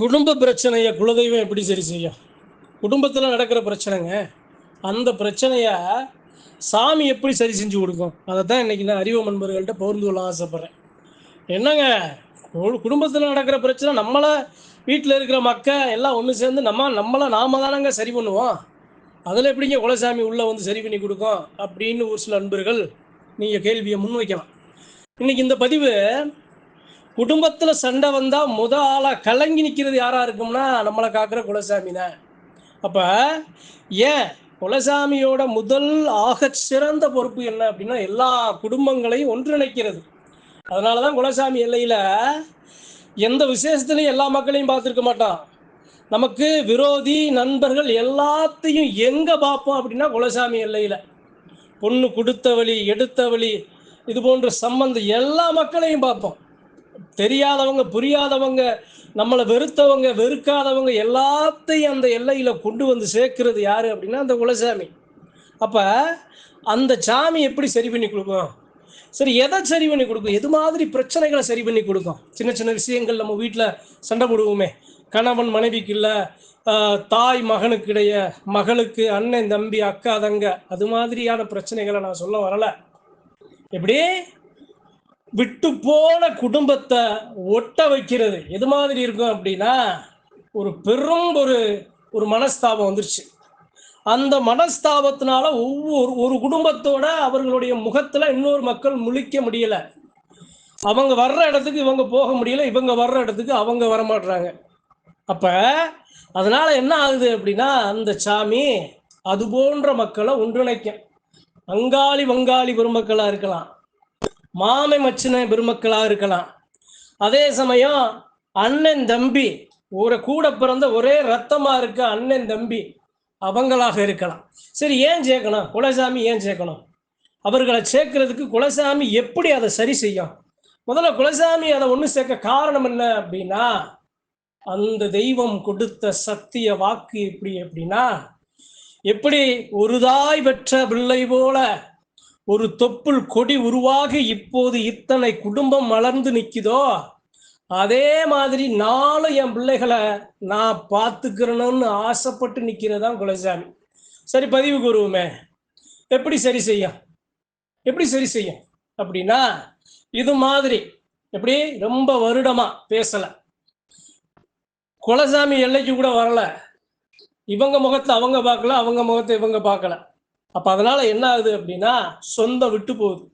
குடும்ப பிரச்சனையை குலதெய்வம் எப்படி சரி செய்யும்? குடும்பத்தில் நடக்கிற பிரச்சனைங்க. அந்த பிரச்சனையை சாமி எப்படி சரி செஞ்சு கொடுக்கும்? அதை தான் இன்றைக்கி நான் அறிவு நண்பர்கள்ட்ட பகிர்ந்து கொள்ள ஆசைப்பட்றேன். என்னங்க? குடும்பத்தில் நடக்கிற பிரச்சனை நம்மளை வீட்டில் இருக்கிற மக்கள் எல்லாம் ஒன்று சேர்ந்து நம்ம நம்மளை நாம தானங்க சரி பண்ணுவோம். அதில் எப்படிங்க குலசாமி உள்ளே வந்து சரி பண்ணி கொடுக்கும்? அப்படின்னு ஒரு சில நண்பர்கள் நீங்கள் கேள்வியை முன்வைக்கலாம். இன்னைக்கு இந்த பதிவு குடும்பத்தில் சண்டை வந்தால் முத ஆளாக கலங்கி நிற்கிறது யாராக இருக்கும்னா நம்மளை காக்கிற குலசாமி தான் அப்போ ஏன் குலசாமியோட முதல் ஆக சிறந்த பொறுப்பு என்ன அப்படின்னா எல்லா குடும்பங்களையும் ஒன்றிணைக்கிறது. அதனாலதான் குலசாமி எல்லையில் எந்த விசேஷத்துலையும் எல்லா மக்களையும் பார்த்துருக்க மாட்டான். நமக்கு விரோதி நண்பர்கள் எல்லாத்தையும் எங்கே பார்ப்போம் அப்படின்னா குலசாமி எல்லையில். பொண்ணு கொடுத்த வழி எடுத்த வழி இது போன்ற சம்பந்தம் எல்லா மக்களையும் பார்ப்போம். தெரியாதவங்க புரியாதவங்க நம்மளை வெறுத்தவங்க வெறுக்காதவங்க எல்லாத்தையும் அந்த எல்லையில் கொண்டு வந்து சேர்க்கிறது யாரு அப்படின்னா அந்த குலசாமி. அப்போ அந்த சாமி எப்படி சரி பண்ணி கொடுக்கும்? சரி எதை சரி பண்ணி கொடுக்கும்? எது மாதிரி பிரச்சனைகளை சரி பண்ணி கொடுக்கும்? சின்ன சின்ன விஷயங்கள் நம்ம வீட்டில் சண்டை போடுவோமே. கணவன் மனைவிக்கு இல்லை தாய் மகனுக்கு இடைய மகளுக்கு அண்ணன் தம்பி அக்கா தங்க அது மாதிரியான பிரச்சனைகளை நான் சொல்ல வரலை. எப்படி? விட்டு போன குடும்பத்தை ஒட்ட வைக்கிறது. எது மாதிரி இருக்கும் அப்படின்னா ஒரு பெரும் ஒரு ஒரு மனஸ்தாபம் வந்துருச்சு. அந்த மனஸ்தாபத்தினால ஒவ்வொரு ஒரு குடும்பத்தோட அவர்களுடைய முகத்துல இன்னொரு மக்கள் முழிக்க முடியல. அவங்க வர்ற இடத்துக்கு இவங்க போக முடியல இவங்க வர்ற இடத்துக்கு அவங்க வரமாட்டுறாங்க அப்ப அதனால என்ன ஆகுது அப்படின்னா அந்த சாமி அது போன்ற மக்களை ஒன்றிணைக்கும். அங்காளி வங்காளி பெருமக்களா இருக்கலாம். மாமை மச்சின பெருமக்களாக இருக்கலாம். அதே சமயம் அண்ணன் தம்பி ஒரு கூட பிறந்த ஒரே ரத்தமாக இருக்க அண்ணன் தம்பி அவங்களாக இருக்கலாம். சரி ஏன் சேர்க்கணும்? குலசாமி ஏன் சேர்க்கணும்? அவர்களை சேர்க்கறதுக்கு குலசாமி எப்படி அதை சரி செய்யும்? முதல்ல குலசாமி அதை ஒன்று சேர்க்க காரணம் என்ன அப்படின்னா அந்த தெய்வம் கொடுத்த சத்திய வாக்கு எப்படி அப்படின்னா எப்படி ஒரு தாய் பெற்ற பிள்ளை போல ஒரு தொப்புள் கொடி உருவாகி இப்போது இத்தனை குடும்பம் மலர்ந்து நிற்குதோ? அதே மாதிரி நாளும் என் பிள்ளைகளை நான் பார்த்துக்கிறணும்னு ஆசைப்பட்டு நிற்கிறதான் குலசாமி. சரி பதிவு கூறுவோமே. எப்படி சரி செய்யும்? எப்படி சரி செய்யும்? அப்படின்னா இது மாதிரி. எப்படி? ரொம்ப வருடமா பேசல. குலசாமி எல்லைக்கு கூட வரல. இவங்க முகத்தை அவங்க பார்க்கல அவங்க முகத்தை இவங்க பார்க்கல. அப்ப அதனால என்ன ஆகுது அப்படின்னா சொந்த விட்டு போகுது.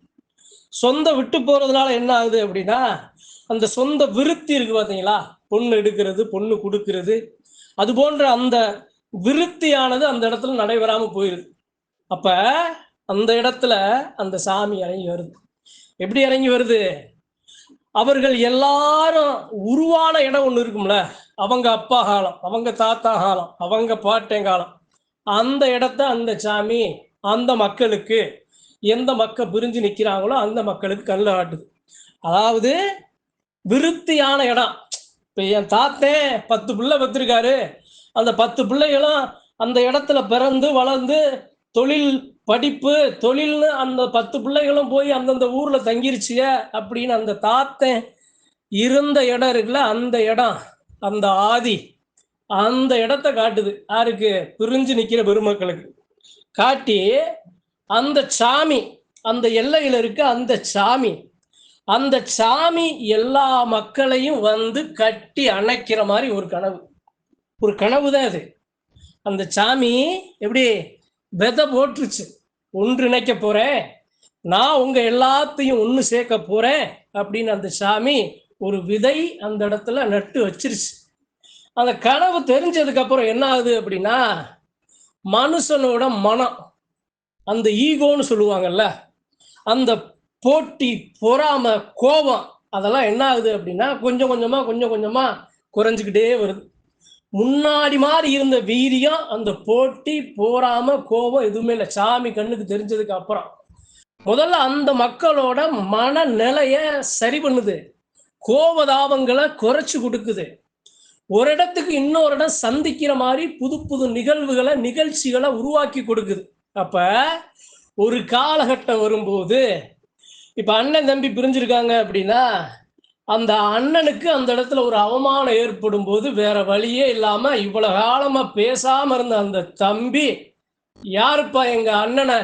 சொந்த விட்டு போறதுனால என்ன ஆகுது அப்படின்னா அந்த சொந்த விருத்தி இருக்கு பாத்தீங்களா? பொண்ணு எடுக்கிறது பொண்ணு கொடுக்கறது. அது போன்ற அந்த விருத்தியானது அந்த இடத்துல நடைபெறாம போயிருது. அப்ப அந்த இடத்துல அந்த சாமி இறங்கி வருது. எப்படி இறங்கி வருது? அவர்கள் எல்லாரும் உருவான இடம் ஒன்று இருக்கும்ல? அவங்க அப்பா காலம் அவங்க தாத்தா காலம் அவங்க பாட்டன் காலம். அந்த இடத்த அந்த சாமி அந்த மக்களுக்கு எந்த மக்கள் பிரிஞ்சு நிற்கிறாங்களோ அந்த மக்களுக்கு கல்ல ஆட்டுது அதாவது விருத்தியான இடம். இப்போ என் தாத்தன் பத்து பிள்ளை பெற்றிருக்காரு. அந்த பத்து பிள்ளைகளும் அந்த இடத்துல பிறந்து வளர்ந்து தொழில் படிப்பு தொழில்னு அந்த பத்து பிள்ளைகளும் போய் அந்தந்த ஊரில் தங்கிருச்சிய அப்படின்னு அந்த தாத்தன் இருந்த இடம் இருக்குல்ல அந்த இடம் அந்த ஆதி அந்த இடத்த காட்டுது. யாருக்கு? பிரிஞ்சு நிற்கிற பெருமக்களுக்கு. காட்டி அந்த சாமி அந்த எல்லையில் இருக்க அந்த சாமி அந்த சாமி எல்லா மக்களையும் வந்து கட்டி அணைக்கிற மாதிரி ஒரு கனவு. ஒரு கனவு தான் அது. அந்த சாமி எப்படி விதை போட்டுருச்சு. ஒன்றிணைக்க போகிறேன் நான் உங்கள் எல்லாத்தையும் ஒன்று சேர்க்க போகிறேன் அப்படின்னு அந்த சாமி ஒரு விதை அந்த இடத்துல நட்டு வச்சிருச்சு. அந்த கனவு தெரிஞ்சதுக்கப்புறம் என்ன ஆகுது அப்படின்னா மனுஷனோட மனம். அந்த ஈகோன்னு சொல்லுவாங்கல்ல அந்த போட்டி பொறாம கோபம் அதெல்லாம் என்ன ஆகுது அப்படின்னா கொஞ்சம் கொஞ்சமா கொஞ்சம் கொஞ்சமா குறைஞ்சிக்கிட்டே வருது. முன்னாடி மாதிரி இருந்த வீரியம் அந்த போட்டி போறாம கோபம் எதுவுமே இல்லை. சாமி கண்ணுக்கு தெரிஞ்சதுக்கு அப்புறம். முதல்ல அந்த மக்களோட மனநிலைய சரி பண்ணுது. கோபதாபங்களை குறைச்சு கொடுக்குது. ஒரு இடத்துக்கு இன்னொரு இடம் சந்திக்கிற மாதிரி புது புது நிகழ்வுகளை நிகழ்ச்சிகளை உருவாக்கி கொடுக்குது. அப்ப ஒரு காலகட்டம் வரும்போது இப்ப அண்ணன் தம்பி பிரிஞ்சிருக்காங்க அப்படின்னா அந்த அண்ணனுக்கு அந்த இடத்துல ஒரு அவமானம் ஏற்படும் போது வேற வழியே இல்லாம இவ்வளவு காலமா பேசாம இருந்த அந்த தம்பி யாருப்பா எங்க அண்ணனை?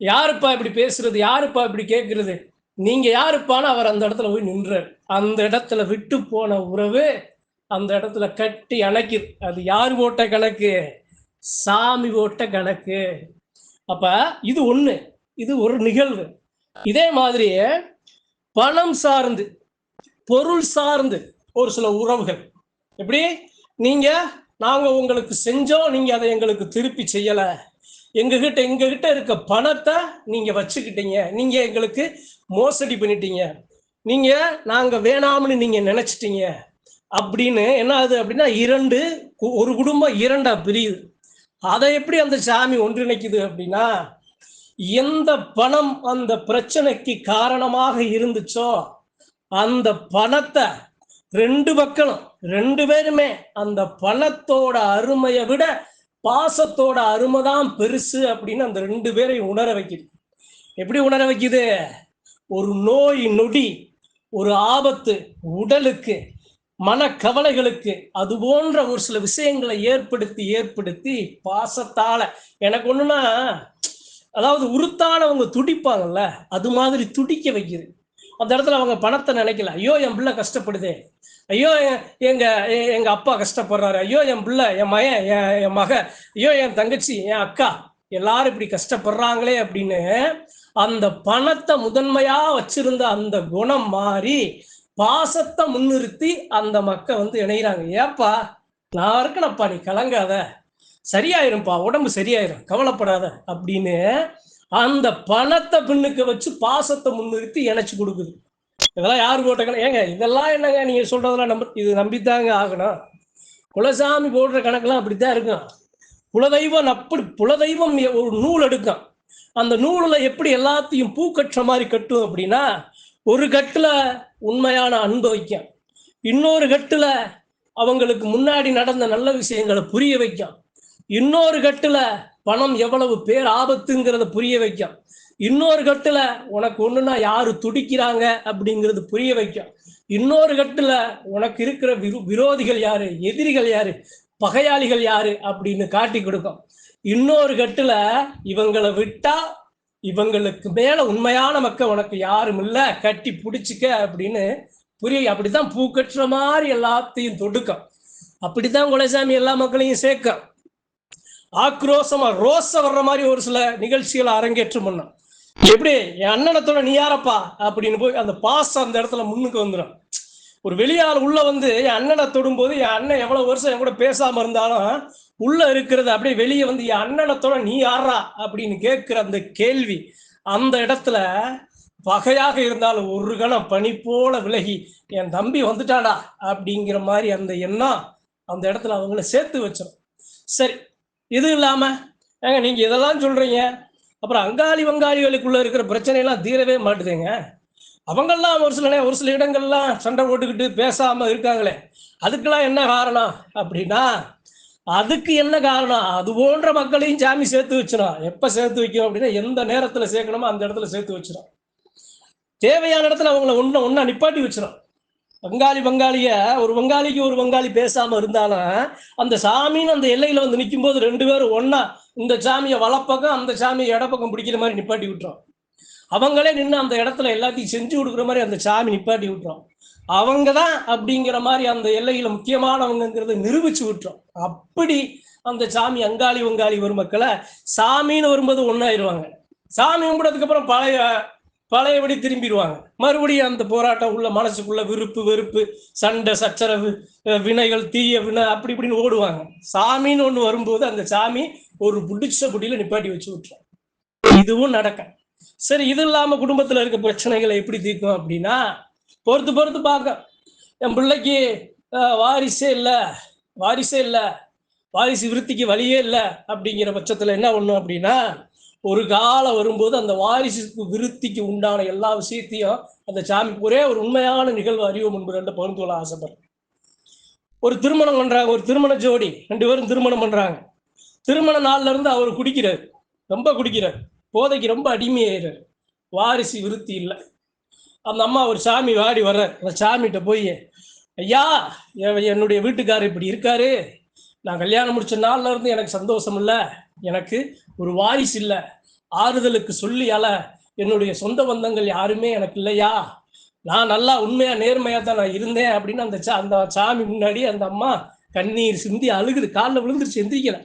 யாருப்பா இப்படி பேசுறது? யாருப்பா இப்படி கேட்கறது நீங்க யாருப்பான்னு அவர் அந்த இடத்துல போய் நின்றார். அந்த இடத்துல விட்டு போன உறவு அந்த இடத்துல கட்டி அணைக்குது. அது யார் போட்ட கணக்கு? சாமி போட்ட கணக்கு. அப்ப இது ஒண்ணு. இது ஒரு நிகழ்வு. இதே மாதிரி பணம் சார்ந்து பொருள் சார்ந்து ஒரு சில உறவுகள். எப்படி? நீங்க நாங்க உங்களுக்கு செஞ்சோம் நீங்க அதை எங்களுக்கு திருப்பி செய்யல. எங்ககிட்ட எங்ககிட்ட இருக்க பணத்தை நீங்க வச்சுக்கிட்டீங்க. நீங்க எங்களுக்கு மோசடி பண்ணிட்டீங்க. நீங்க நாங்க வேணாம்னு நீங்க நினைச்சிட்டீங்க. அப்படின்னு என்ன ஆகுது அப்படின்னா இரண்டு கு- ஒரு குடும்பம் இரண்டா பிரியுது. அதை எப்படி அந்த சாமி ஒன்றிணைக்குது அப்படின்னா எந்த பணம் அந்த பிரச்சனைக்கு காரணமாக இருந்துச்சோ அந்த பணத்தை ரெண்டு பக்கம் ரெண்டு பேருமே அந்த பணத்தோட அருமையை விட பாசத்தோட அருமை தான் பெருசு அப்படின்னு அந்த ரெண்டு பேரையும் உணர வைக்குது. எப்படி உணர வைக்குது? ஒரு நோய் நொடி ஒரு ஆபத்து உடலுக்கு மனக்கவலைகளுக்கு அது போன்ற ஒரு சில விஷயங்களை ஏற்படுத்தி ஏற்படுத்தி பாசத்தால. எனக்கு ஒண்ணுன்னா அதாவது உருத்தானவங்க துடிப்பாங்கல்ல அது மாதிரி துடிக்க வைக்குது. அந்த இடத்துல அவங்க பணத்தை நினைக்கல. ஐயோ என் பிள்ளை கஷ்டப்படுதே. ஐயோ எங்க எங்க அப்பா கஷ்டப்படுறாரு. ஐயோ என் பிள்ளை என் மகன் என் என் மக ஐயோ என் தங்கச்சி என் அக்கா. எல்லாரும் இப்படி கஷ்டப்படுறாங்களே அப்படின்னு அந்த பணத்தை முதன்மையா வச்சிருந்த அந்த குணம் மாறி பாசத்தை முன்னிறுத்தி அந்த மக்கள் வந்து இணைகிறாங்க ஏப்பா நான் இருக்கணப்பா நீ கலங்காத. சரியாயிரும்ப்பா உடம்பு சரியாயிரும் கவலைப்படாத அப்படின்னு அந்த பணத்தை பின்னுக்கு வச்சு பாசத்தை முன்னிறுத்தி இணைச்சு கொடுக்குது. இதெல்லாம் யார் போட்ட ஏங்க இதெல்லாம் என்னங்க நீங்க சொல்றதெல்லாம் நம்ப இது நம்பித்தாங்க ஆகணும். குலசாமி போடுற கணக்கெல்லாம் அப்படித்தான் இருக்கும். குலதெய்வம் அப்படி குலதெய்வம் ஒரு நூல் எடுக்கும். அந்த நூலில் எப்படி எல்லாத்தையும் பூ கட்டுற மாதிரி கட்டும் அப்படின்னா ஒரு கட்டில் உண்மையான அன்பு வைக்கும் இன்னொரு கட்டுல அவங்களுக்கு முன்னாடி நடந்த நல்ல விஷயங்களை புரிய வைக்கும் இன்னொரு கட்டுல பணம் எவ்வளவு பேர் ஆபத்துங்கிறத புரிய வைக்கும் இன்னொரு கட்டுல உனக்கு ஒண்ணுன்னா யாரு துடிக்கிறாங்க அப்படிங்கிறது புரிய வைக்கும் இன்னொரு கட்டுல உனக்கு இருக்கிற விரோதிகள் யாரு? எதிரிகள் யாரு? பகையாளிகள் யாரு? அப்படின்னு காட்டி கொடுக்கும். இன்னொரு கட்டுல இவங்களை விட்டா இவங்களுக்கு மேல உண்மையான மக்கள் உனக்கு யாரும் இல்ல கட்டி பிடிச்சிக்க அப்படின்னு புரிய அப்படித்தான் பூ கட்டுற மாதிரி எல்லாத்தையும் தொடுக்கும். அப்படித்தான் குலசாமி எல்லா மக்களையும் சேர்க்கும். ஆக்ரோஷமா ரோச வர்ற மாதிரி ஒரு சில நிகழ்ச்சிகளை அரங்கேற்றம் பண்ணோம் எப்படி? என் அண்ணனத்தோட நீ யாரப்பா? அப்படின்னு போய் அந்த பாஸ் அந்த இடத்துல முன்னுக்கு வந்துடும் ஒரு வெளியால் உள்ள வந்து என் அண்ணனை தொடும்போது என் அண்ணன் எவ்வளவு வருஷம் என் கூட பேசாம இருந்தாலும் உள்ள இருக்கிறது அப்படியே வெளியே வந்து என் அண்ணனத்தோட நீ யாரா அப்படின்னு கேட்கிற அந்த கேள்வி அந்த இடத்துல பகையாக இருந்தாலும் ஒரு கணம் பனி போல விலகி என் தம்பி வந்துட்டாடா அப்படிங்கிற மாதிரி அந்த எண்ணம் அந்த இடத்துல அவங்கள சேர்த்து வச்சிடும் சரி இது இல்லாம ஏங்க நீங்க இதெல்லாம் சொல்றீங்க அப்புறம் அங்காளி வங்காளிகளுக்குள்ள இருக்கிற பிரச்சனையெல்லாம் தீரவே மாட்டுதுங்க. அவங்கெல்லாம் ஒரு சில ஒரு சில இடங்கள்லாம் சண்டை போட்டுக்கிட்டு பேசாம இருக்காங்களே அதுக்கெல்லாம் என்ன காரணம் அப்படின்னா அதுக்கு என்ன காரணம்? அது போன்ற மக்களையும் சாமி சேர்த்து வச்சிடும் எப்ப சேர்த்து வைக்கும் அப்படின்னா எந்த நேரத்துல சேர்க்கணுமோ அந்த இடத்துல சேர்த்து வச்சிடும் தேவையான இடத்துல அவங்கள ஒண்ணு ஒன்னா நிப்பாட்டி வச்சிடும் வங்காளி பங்காளிய ஒரு வங்காளிக்கு ஒரு பங்காளி பேசாம இருந்தாலும் அந்த சாமின்னு அந்த எல்லையில வந்து நிற்கும் போது ரெண்டு பேரும் ஒன்னா இந்த சாமியை வலப்பக்கம் அந்த சாமியை இடப்பக்கம் பிடிக்கிற மாதிரி நிப்பாட்டி விட்டுரும். அவங்களே நின்று அந்த இடத்துல எல்லாத்தையும் செஞ்சு கொடுக்குற மாதிரி அந்த சாமி நிப்பாட்டி விட்டுரும். அவங்க தான் அப்படிங்கிற மாதிரி அந்த எல்லையில முக்கியமானவங்கிறத நிரூபிச்சு விட்டுரும். அப்படி அந்த சாமி அங்காளி வங்காளி வரும் மக்களை சாமின்னு வரும்போது ஒன்னாயிருவாங்க சாமி கும்பிட்டதுக்கு அப்புறம் பழைய பழையபடி திரும்பிடுவாங்க. மறுபடியும் அந்த போராட்டம் உள்ள மனசுக்குள்ள விருப்பு வெறுப்பு சண்டை சச்சரவு வினைகள் தீய வினை அப்படி இப்படின்னு ஓடுவாங்க. சாமின்னு ஒண்ணு வரும்போது அந்த சாமி ஒரு புடிச்ச புடியில நிப்பாட்டி வச்சு விட்டுரும். இதுவும் நடக்கும். சரி இது இல்லாம குடும்பத்துல இருக்க பிரச்சனைகளை எப்படி தீர்க்கும் அப்படின்னா பொறுத்து பொறுத்து பார்க்க. என் பிள்ளைக்கு வாரிசே இல்லை. வாரிசே இல்லை. வாரிசு விருத்திக்கு வழியே இல்லை. அப்படிங்கிற பட்சத்தில் என்ன பண்ணும் அப்படின்னா ஒரு காலம் வரும்போது அந்த வாரிசுக்கு விருத்திக்கு உண்டான எல்லா விஷயத்தையும் அந்த சாமி ஒரே ஒரு உண்மையான நிகழ்வு அறிவு முன்பு ரெண்டு பகிர்ந்து கொள்ள ஆசைப்படுறேன். ஒரு திருமணம் பண்ணுறாங்க ஒரு திருமண ஜோடி. ரெண்டு பேரும் திருமணம் பண்ணுறாங்க திருமண நாள்ல இருந்து அவர் குடிக்கிறார். ரொம்ப குடிக்கிறார். போதைக்கு ரொம்ப அடிமையாயிறார். வாரிசு விருத்தி இல்லை. அந்த அம்மா ஒரு சாமி வாடி வர்ற அந்த சாமிகிட்ட போய் ஐயா என்னுடைய வீட்டுக்காரர் இப்படி இருக்காரு. நான் கல்யாணம் முடிச்ச நாள்ல இருந்து எனக்கு சந்தோஷம் இல்லை. எனக்கு ஒரு வாரிசு இல்லை. ஆறுதலுக்கு சொல்லி அல. என்னுடைய சொந்த பந்தங்கள் யாருமே எனக்கு இல்லையா? நான் நல்லா உண்மையா நேர்மையா தான் நான் இருந்தேன். அப்படின்னு அந்த சா அந்த சாமி முன்னாடி அந்த அம்மா கண்ணீர் சிந்தி அழுகுது. காலில் விழுந்துருச்சு எந்திரிக்கல.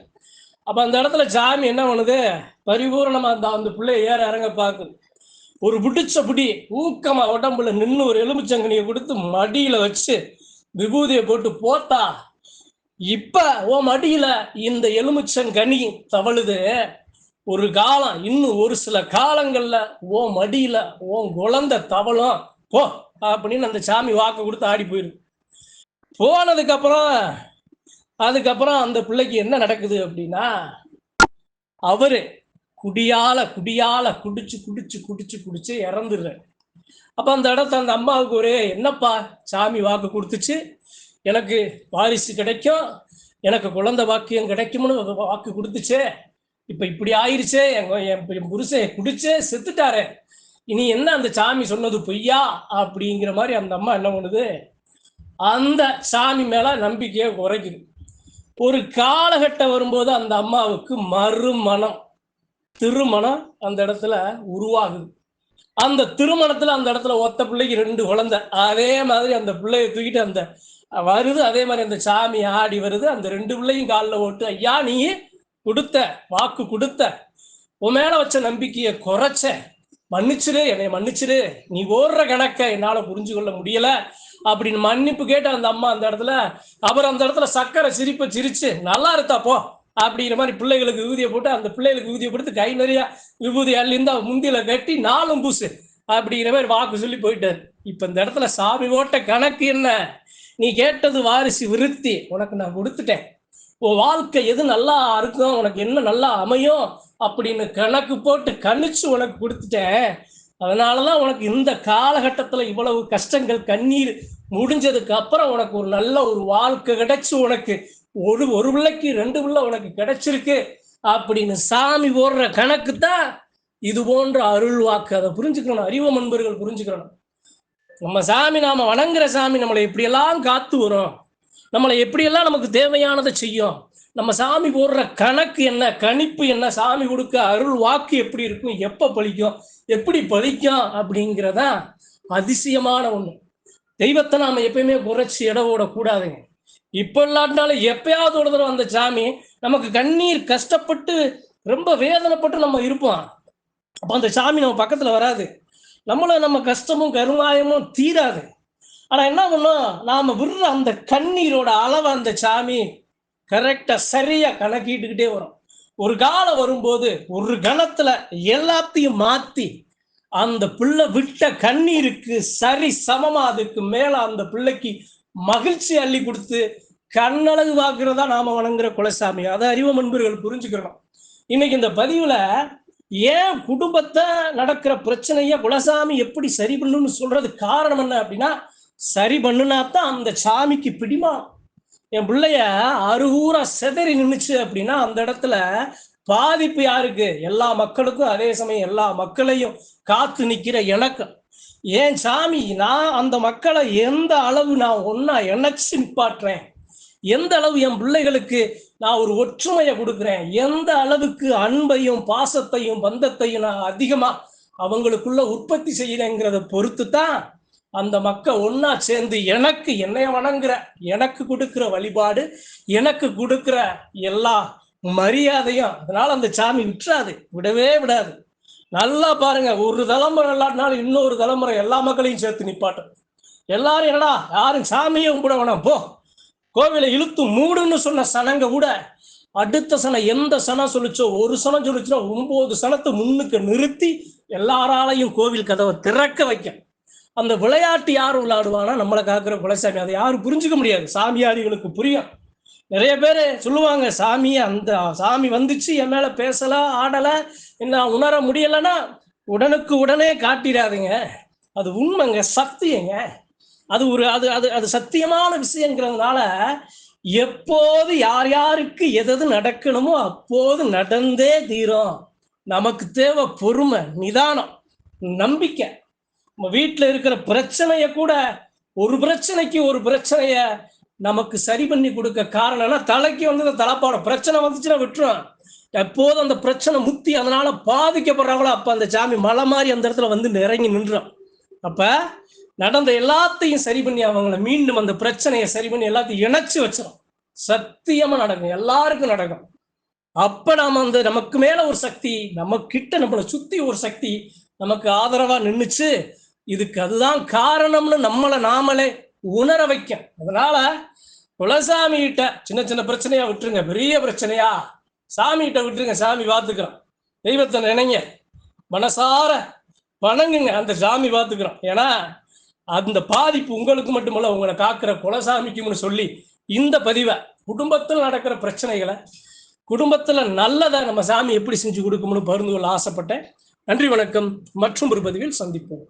அப்ப அந்த இடத்துல சாமி என்ன பண்ணுது? பரிபூர்ணமா அந்த அந்த பிள்ளைய ஏற இறங்க பார்க்குது. ஒரு பிடிச்ச பிடி ஊக்கமா உடம்புல நின்று ஒரு எலுமிச்சங்கனியை கொடுத்து மடியில வச்சு விபூதியை போட்டு போத்தா இப்ப ஓ மடியில இந்த எலுமிச்சங்கனி தவழுது. ஒரு காலம் இன்னும் ஒரு சில காலங்கள்ல ஓ மடியில ஓ குழந்த தவளும் போ அப்படின்னு அந்த சாமி வாக்கு கொடுத்து ஆடி போயிரு. போனதுக்கு அப்புறம் அதுக்கப்புறம் அந்த பிள்ளைக்கு என்ன நடக்குது அப்படின்னா அவரு குடியால குடியால குடிச்சு குடிச்சு குடிச்சு குடிச்சு இறந்துடுறேன். அப்ப அந்த இடத்த அந்த அம்மாவுக்கு ஒரே என்னப்பா சாமி வாக்கு கொடுத்துச்சு? எனக்கு வாரிசு கிடைக்கும். எனக்கு குழந்தை வாக்கியம் கிடைக்கும்னு வாக்கு கொடுத்துச்சே. இப்ப இப்படி ஆயிடுச்சே எங்க என் புருஷன் குடிச்சே செத்துட்டாரே. இனி என்ன அந்த சாமி சொன்னது பொய்யா? அப்படிங்கிற மாதிரி அந்த அம்மா என்ன பண்ணுது? அந்த சாமி மேல நம்பிக்கையை குறைக்குது. ஒரு காலகட்டம் வரும்போது அந்த அம்மாவுக்கு மறுமணம். திருமணம் அந்த இடத்துல உருவாகுது. அந்த திருமணத்துல அந்த இடத்துல ஒத்த பிள்ளைக்கு ரெண்டு குழந்தை. அதே மாதிரி அந்த பிள்ளைய தூக்கிட்டு அந்த வருது. அதே மாதிரி அந்த சாமி ஆடி வருது. அந்த ரெண்டு பிள்ளையும் காலில் ஓட்டு ஐயா நீ கொடுத்த வாக்கு கொடுத்த உன் மேல வச்ச நம்பிக்கையை குறைச்ச மன்னிச்சிரு என்னை மன்னிச்சிரு. நீ ஓடுற கணக்கை என்னால புரிஞ்சு கொள்ள முடியல. அப்படின்னு மன்னிப்பு கேட்ட அந்த அம்மா அந்த இடத்துல அவர் அந்த இடத்துல சக்கரை சிரிப்பை சிரிச்சு நல்லா இருந்தா போ. அப்படிங்கிற மாதிரி பிள்ளைகளுக்கு விபூதியை போட்டு அந்த பிள்ளைகளுக்கு விபூதியை கொடுத்து கை நிறைய விபூதி அள்ளிந்து முந்தியில கட்டி நாலும் பூசு அப்படிங்கிற மாதிரி வாக்கு சொல்லி போயிட்டாரு. இப்ப இந்த இடத்துல சாமி ஓட்ட கணக்கு என்ன? நீ கேட்டது வாரிசு விருத்தி. உனக்கு நான் கொடுத்துட்டேன். உன் வாழ்க்கை எது நல்லா இருக்கும் உனக்கு என்ன நல்லா அமையும் அப்படின்னு கணக்கு போட்டு கணிச்சு உனக்கு கொடுத்துட்டேன். அதனாலதான் உனக்கு இந்த காலகட்டத்துல இவ்வளவு கஷ்டங்கள் கண்ணீர் முடிஞ்சதுக்கு அப்புறம் உனக்கு ஒரு நல்ல ஒரு வாழ்க்கை கிடைச்சு உனக்கு. ஒரு ஒரு பிள்ளைக்கு ரெண்டு பிள்ளை உனக்கு கிடைச்சிருக்கு அப்படின்னு சாமி போடுற கணக்கு தான் இது போன்ற அருள் வாக்கு. அதை புரிஞ்சுக்கணும் அறிவு அன்பர்கள் புரிஞ்சுக்கணும். நம்ம சாமி நாம வணங்குற சாமி நம்மளை எப்படியெல்லாம் காத்து வரும்? நம்மளை எப்படியெல்லாம் நமக்கு தேவையானதை செய்யும்? நம்ம சாமி போடுற கணக்கு என்ன கணிப்பு என்ன சாமி கொடுக்க அருள் வாக்கு எப்படி இருக்கும் எப்போ பழிக்கும் எப்படி பழிக்கும் அப்படிங்கிறதா அதிசயமான ஒன்று தெய்வத்தை நாம் எப்பயுமே குறைச்சி இட கூடாதுங்க இப்ப இல்லாட்டினாலும் எப்பயாவது ஒரு தடவை அந்த சாமி நமக்கு கண்ணீர் கஷ்டப்பட்டு ரொம்ப வேதனைப்பட்டு நம்ம இருப்போம். அப்ப அந்த சாமி நம்ம பக்கத்துல வராது. நம்மள நம்ம கஷ்டமும் கருமாயமும் தீராது. ஆனா என்ன பண்ணும் நாம விடுற அந்த கண்ணீரோட அளவை அந்த சாமி கரெக்டா சரியா கணக்கிட்டுக்கிட்டே வரும். ஒரு காலம் வரும்போது ஒரு கணத்துல எல்லாத்தையும் மாத்தி அந்த பிள்ளை விட்ட கண்ணீருக்கு சரி சமமா அதுக்கு மேல அந்த பிள்ளைக்கு மகிழ்ச்சி அள்ளி கொடுத்து கண்ணழகு பார்க்கறதா நாம வணங்குற குலசாமி. அதை அறிவு நண்பர்கள் புரிஞ்சுக்கிறோம். இன்னைக்கு இந்த பதிவுல ஏன் குடும்பத்தை நடக்கிற பிரச்சனைய குலசாமி எப்படி சரி பண்ணுன்னு சொல்றது காரணம் என்ன அப்படின்னா சரி பண்ணுனா தான் அந்த சாமிக்கு பிடிமா? என் பிள்ளைய அருகூரா செதறி நின்றுச்சு அப்படின்னா அந்த இடத்துல பாதிப்பு யாருக்கு? எல்லா மக்களுக்கும் அதே சமயம் எல்லா மக்களையும் காத்து நிக்கிற எனக்கு. ஏன் சாமி நான் அந்த மக்களை எந்த அளவு நான் ஒன்னா இணைச்சு நிப்பாட்டுறேன்? எந்த அளவு என் பிள்ளைகளுக்கு நான் ஒரு ஒற்றுமையை கொடுக்குறேன்? எந்த அளவுக்கு அன்பையும் பாசத்தையும் பந்தத்தையும் நான் அதிகமாக அவங்களுக்குள்ள உற்பத்தி செய்யறேங்கிறத பொறுத்து தான் அந்த மக்கள் ஒன்னா சேர்ந்து எனக்கு என்னைய வணங்குற எனக்கு கொடுக்குற வழிபாடு எனக்கு கொடுக்குற எல்லா மரியாதையும். அதனால அந்த சாமி விட்டுறாது விடவே விடாது. நல்லா பாருங்க ஒரு தலைமுறை இல்லாட்டினாலும் இன்னொரு தலைமுறை எல்லா மக்களையும் சேர்த்து நிப்பாட்டும். எல்லாரும் என்னடா யாரும் சாமியும் கூட வேணாம் போ. கோவிலை இழுத்து மூடுன்னு சொன்ன சனங்க கூட அடுத்த சனம் எந்த சனம் சொல்லிச்சோ ஒரு சனம் சொல்லிச்சுன்னா ஒன்பது சனத்தை முன்னுக்கு நிறுத்தி எல்லாராலையும் கோவில் கதவை திறக்க வைக்க அந்த விளையாட்டு யார் விளையாடுவானா நம்மளை காக்குற குலசாமி அதை யாரும் புரிஞ்சுக்க முடியாது. சாமியாரிகளுக்கு புரியும். நிறைய பேர் சொல்லுவாங்க சாமி அந்த சாமி வந்துச்சு என் மேல பேசல ஆடல என்ன உணர முடியலன்னா உடனுக்கு உடனே காட்டிடாதுங்க. அது உண்மைங்க சத்தியங்க. அது ஒரு அது அது அது சத்தியமான விஷயங்கிறதுனால எப்போது யார் யாருக்கு எதது நடக்கணுமோ அப்போது நடந்தே தீரும். நமக்கு தேவை பொறுமை நிதானம் நம்பிக்கை. நம்ம வீட்டில் இருக்கிற பிரச்சனைய கூட ஒரு பிரச்சனைக்கு ஒரு பிரச்சனைய நமக்கு சரி பண்ணி கொடுக்க காரணம்னா தலைக்கு வந்து இந்த தலைப்பாட பிரச்சனை வந்துச்சுன்னா விட்டுரும். எப்போதும் அந்த பிரச்சனை முத்தி அதனால பாதிக்கப்படுறாங்களோ அப்போ அந்த சாமி மலை மாதிரி அந்த இடத்துல வந்து இறங்கி நின்றோம் அப்போ நடந்த எல்லாத்தையும் சரி பண்ணி அவங்கள மீண்டும் அந்த பிரச்சனையை சரி பண்ணி எல்லாத்தையும் இணைச்சு வச்சிடும் சத்தியமா நடக்கும். எல்லாருக்கும் நடக்கும். அப்ப நாம அந்த நமக்கு மேல ஒரு சக்தி நம்ம கிட்ட நம்மளை சுத்தி ஒரு சக்தி நமக்கு ஆதரவா நின்றுச்சு இதுக்கு அதுதான் காரணம்னு நம்மளை நாமளே உணர வைக்க அதனால குலசாமி கிட்ட சின்ன சின்ன பிரச்சனையா விட்டுருங்க. பெரிய பிரச்சனையா? சாமி கிட்ட விட்டுருங்க. சாமி பார்த்துக்கிறோம் தெய்வத்தை நினைங்க. மனசார வணங்குங்க. அந்த சாமி பார்த்துக்கிறோம் ஏன்னா அந்த பாதிப்பு உங்களுக்கு மட்டுமல்ல உங்களை காக்கிற குலசாமிக்கும்னு சொல்லி இந்த பதிவை குடும்பத்தில் நடக்கிற பிரச்சனைகளை குடும்பத்துல நல்லதை நம்ம சாமி எப்படி செஞ்சு கொடுக்கும்னு பகிர்ந்து கொள்ள ஆசைப்பட்டேன். நன்றி வணக்கம். மற்றும் ஒரு பதிவில் சந்திப்போம்.